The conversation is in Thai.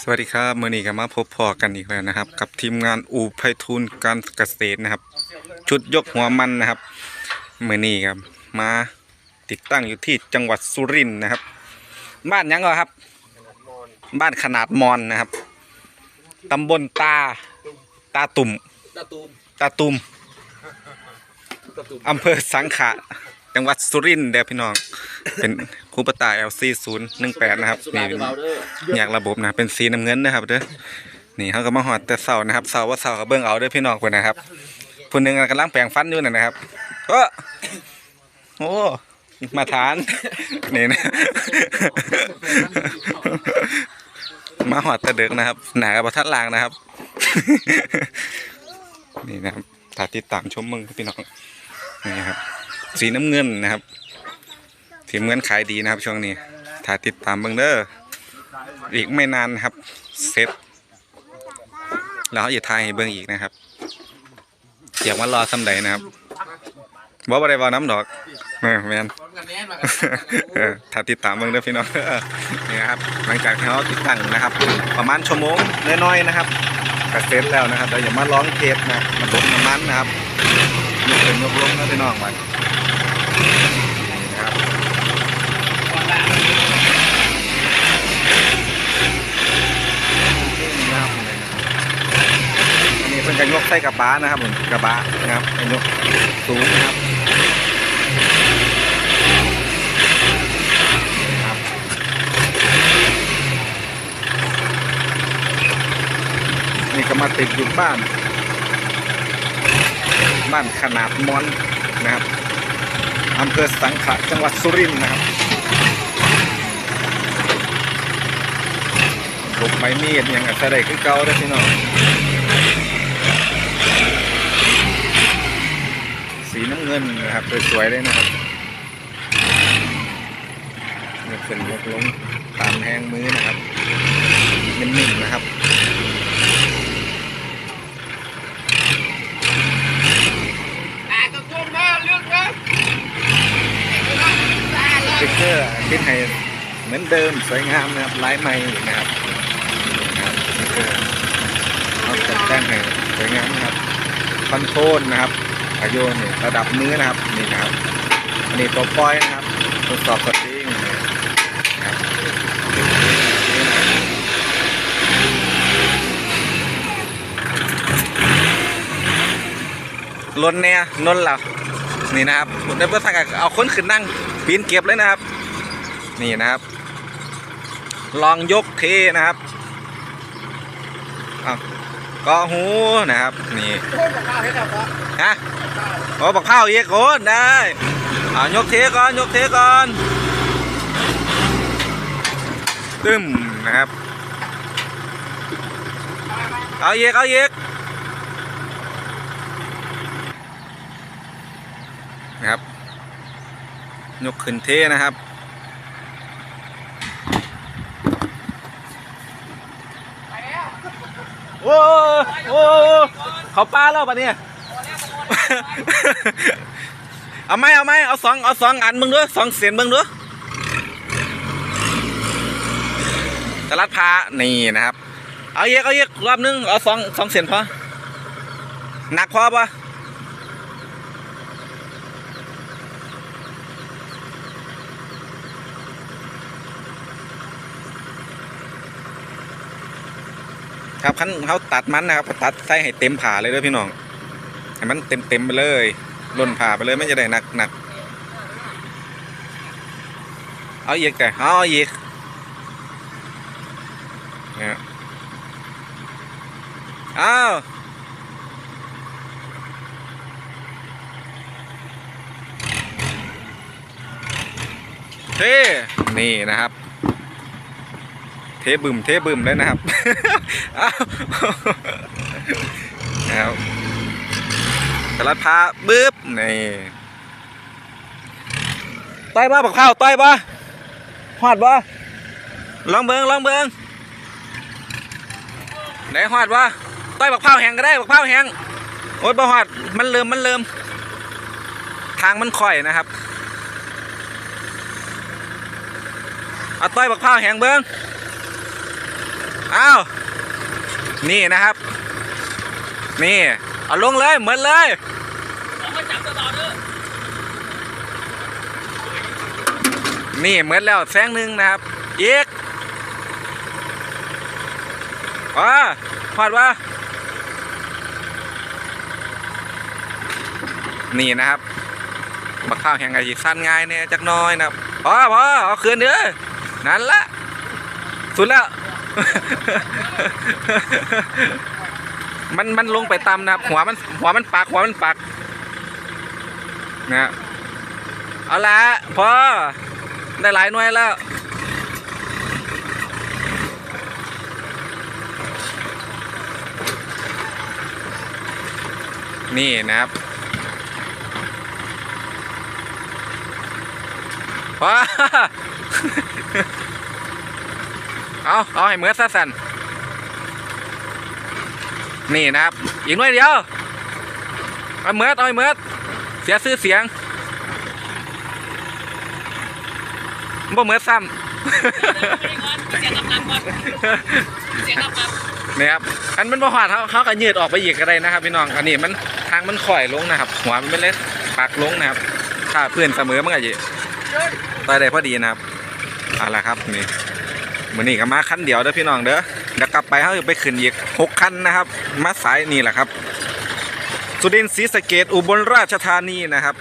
สวัสดีครับมื่อนี้ก็มาพบพอกันอีกแล้วนะครับ กับทีมงานอู่ไพฑูรย์การเกษตรนะครับ ชุดยกหัวมันนะครับมื่อนี้ครับมาติดตั้งอยู่ที่จังหวัดสุรินทร์นะครับ บ้านหยังเหรอครับ บ้านขนาดมอนนะครับตำบลตาตาตุ่มตะตูมตาตุ่มตะตูมอำเภอสังขะ จังหวัดสุรินทร์เด้อพี่น้อง เป็นคูปตา LC 0 1 8นะครับสุรานี่เบาเด้อยากระบบนะเป็นสีน้ำเงินนะครับเด้อนี่เขาก็มาหอดแต่เสานะครับเสาว่าเสาก็เบิ่งเอาเด้อพี่น้องคนนะครับคนหนึ่งกำลังแปลงฟันอยู่นั่นนะครับเออโอ้มาทานนี่นะมาหอดแต่เด็กนะครับ หนากับทัดลางนะครับ นี่นะครับถ้าติดตามชมมึงครับพี่น้องนี่ครับ สีน้ำเงินนะครับสีน้ำเงินขายดีนะครับ ช่วงนี้ถ้าติดตามเบิ่งเด้ออีกไม่นานนะครับเสร็จแล้วเขาจะทายให้เบิ่งอีกนะครับอยากมารอสำใดนะครับบ่บ่ได้บ่น้ำดอกแม่นถ้าติดตามเบิ่งเด้อพี่น้องเนี่นะครับ หลังจากที่เขาติดตั้งนะครับ ประมาณชั่วโมงน้อยๆนะครับก็เสร็จแล้วนะครับเราอย่ามาร้องเทปนะมาตกน้ำมันนะครับยกเป็นยกลงนะพี่น้องมัน นี่นะครับนะครับอันนี้เป็นการยกใส่กระบะนะครับผมกระบะนะครับยกสูงนะครับนี่ก็มาติดอยู่บ้าน บ้านขนาดมอนนะครับ อำเภอสังขะจังหวัดสุรินทร์นะครับผมไม่มีดยังอัศได้คือเก่าได้พี่น้องสีน้ำเงินนะครับสวยๆเลยนะครับยกขึ้นยกลงตามแห้งมือนะครับนิ่มๆนะครับสติ๊กเกอร์ คิดให้เหมือนเดิมสวยงามนะครับลายใหม่นะครับนี่คือเราจัดแจ้งให้สวยงามนะครับคอนโทรลนะครับอายุนี่ระดับมือนะครับนี่นะครับอันนี้ตัวปล่อยนะครับทดสอบสตริงนะครับล้นเนี่ยนนเหรอนี่นะครับในเพื่อทางเอาคนขึ้นนั่งปีนเก็บเลยนะครับ นี่นะครับ ลองยกเทนะครับอ้าวก็หูนะครับ นี่ฮะโอ้บักเผาเยกโคนได้เอายกเทก่อนยกเทก่อนตึมนะครับเอาเยกเอาเยกนะครับ ยกขึ้นเทนะครับ อ้โอ้เขาป้าแล้วปะเนี่ย เอาไหมเอาไหมเอาสองเอาสองอันมึงด้วยสองเสียนมึงด้วยตลัดพานี่นะครับ เอาเยกเอาเยอะรอบนึงเอาสองสองเสียนพอหนักพอปะ ครับขั้นเขาตัดมันนะครับตัดใส่ให้เต็มผ่าเลยเด้วยพี่น้องให้มันเต็มเต็มๆไปเลยล่นผ่าไปเลยไม่จะได้หนักหนักเอาอีกแต่เอาอีกเนี่ยเอาเท่นี่นะครับ เทบึมเทบึมเลยนะครับอ้าวนะครับกระลัดพาบึ๊บนี่ต่อยบ่บักข้าวต่อยบ่หอดบ่ลองเบิงลองเบิงไหนหอดบ่ต่อยบักข้าวแห้งก็ได้บักข้าวแห้งโอ๊ยบ่หอดมันเริ่มมันเริ่มทางมันค่อยนะครับเอาต่อยบักข้าวแห้งเบิง อ้าวนี่นะครับ นี่เอาลงเลยเหมือนเลยเอามาจับตลอดเด้อนี่เหมือนแล้วแสงหนึ่งนะครับอีกว้าพอดว่านี่นะครับบักข้าวแห่งไอ้สั้นง่ายเนี่ยจักหน้อยนะครับพอพอเอาคืนเด้อนั่นละสุดแล้ว มันมันลงไปตำนะครับ หัวมันหัวมันปักหัวมันปักนะเอาละพอได้หลายหน่วยแล้วนี่นะครับพอ เอาเอาให้เหมือนซะสันนี่นะครับ อีกหน่วยเดียวเอาเหมือนเอาให้เหมือนเสียชื่อเสียงบ่เหมือนซ้ไปก่อนเสียกำลังก่อนเสียกำลังำนะครับอันมันบ่หวาดเขาเขาก็ยืดออกไปอีกก็ได้นะครับพี่น้องอันนี้มันทางมันข่อยลงนะครับ หัวมันเป็นเล็กปักลงนะครับ ถ้าเพื่อนเสมอมันก็จะไปได้พอดีนะครับเอาละครับนี่ วันนี้ก็มาคันเดียวเด้อพี่น้องเด้อเดี๋ยวกลับไปเขาจะไปขึ้นอีกหกคันนะครับ มาสายนี่แหละครับ สุดินศรีสะเกดอุบลราชธานีนะครับ